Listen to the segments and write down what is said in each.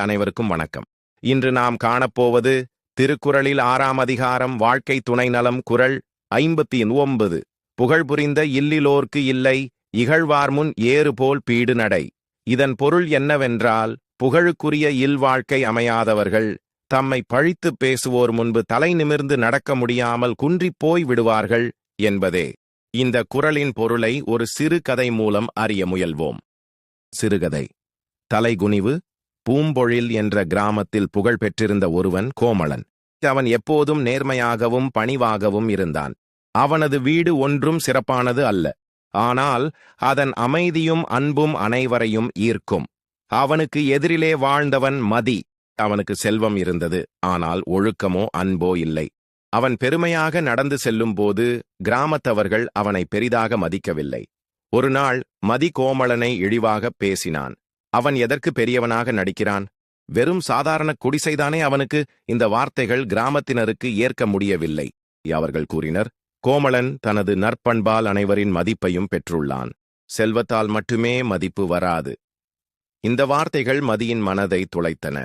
அனைவருக்கும் வணக்கம். இன்று நாம் காணப்போவது திருக்குறளில் ஆறாம் அதிகாரம் வாழ்க்கை துணை நலம் குறள் ஐம்பத்தி ஒன்பது. புகழ் புரிந்த இல்லிலோர்க்கு இல்லை இகழ்வார்முன் ஏறு போல் பீடு நடை. இதன் பொருள் என்னவென்றால் புகழுக்குரிய இல்வாழ்க்கை அமையாதவர்கள் தம்மை பழித்துப் பேசுவோர் முன்பு தலை நிமிர்ந்து நடக்க முடியாமல் குன்றிப் போய் விடுவார்கள் என்பதே. இந்த குறளின் பொருளை ஒரு சிறுகதை மூலம் அறிய முயல்வோம். சிறுகதை தலைகுனிவு பூம்பொழில் என்ற கிராமத்தில் புகழ் பெற்றிருந்த ஒருவன் கோமளன். அவன் எப்போதும் நேர்மையாகவும் பணிவாகவும் இருந்தான். அவனது வீடு ஒன்றும் சிறப்பானது அல்ல. ஆனால் அதன் அமைதியும் அன்பும் அனைவரையும் ஈர்க்கும். அவனுக்கு எதிரிலே வாழ்ந்தவன் மதி. அவனுக்கு செல்வம் இருந்தது. ஆனால் ஒழுக்கமோ அன்போ இல்லை. அவன் பெருமையாக நடந்து செல்லும்போது கிராமத்தவர்கள் அவனை பெரிதாக மதிக்கவில்லை. ஒரு நாள் மதி கோமளனை இழிவாகப் பேசினான். அவன் எதற்கு பெரியவனாக நடிக்கிறான்? வெறும் சாதாரண குடிசைதானே அவனுக்கு இந்த வார்த்தைகள் கிராமத்தினருக்கு ஏற்க முடியவில்லை அவர்கள் கூறினர். கோமளன் தனது நற்பண்பால் அனைவரின் மதிப்பையும் பெற்றுள்ளான். செல்வத்தால் மட்டுமே மதிப்பு வராது. இந்த வார்த்தைகள் மதியின் மனதை துளைத்தன.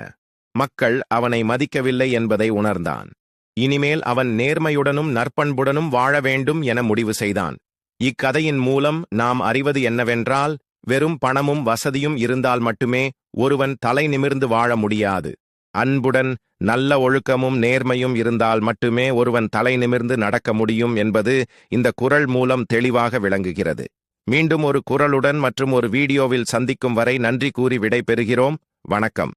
மக்கள் அவனை மதிக்கவில்லை என்பதை உணர்ந்தான். இனிமேல் அவன் நேர்மையுடனும் நற்பண்புடனும் வாழ வேண்டும் என முடிவு செய்தான். இக்கதையின் மூலம் நாம் அறிவது என்னவென்றால் வெறும் பணமும் வசதியும் இருந்தால் மட்டுமே ஒருவன் தலை நிமிர்ந்து வாழ முடியாது. அன்புடன் நல்ல ஒழுக்கமும் நேர்மையும் இருந்தால் மட்டுமே ஒருவன் தலை நிமிர்ந்து நடக்க முடியும் என்பது இந்த குறள் மூலம் தெளிவாக விளங்குகிறது. மீண்டும் ஒரு குறளுடன் மற்றும் ஒரு வீடியோவில் சந்திக்கும் வரை நன்றி கூறி விடைபெறுகிறோம். வணக்கம்.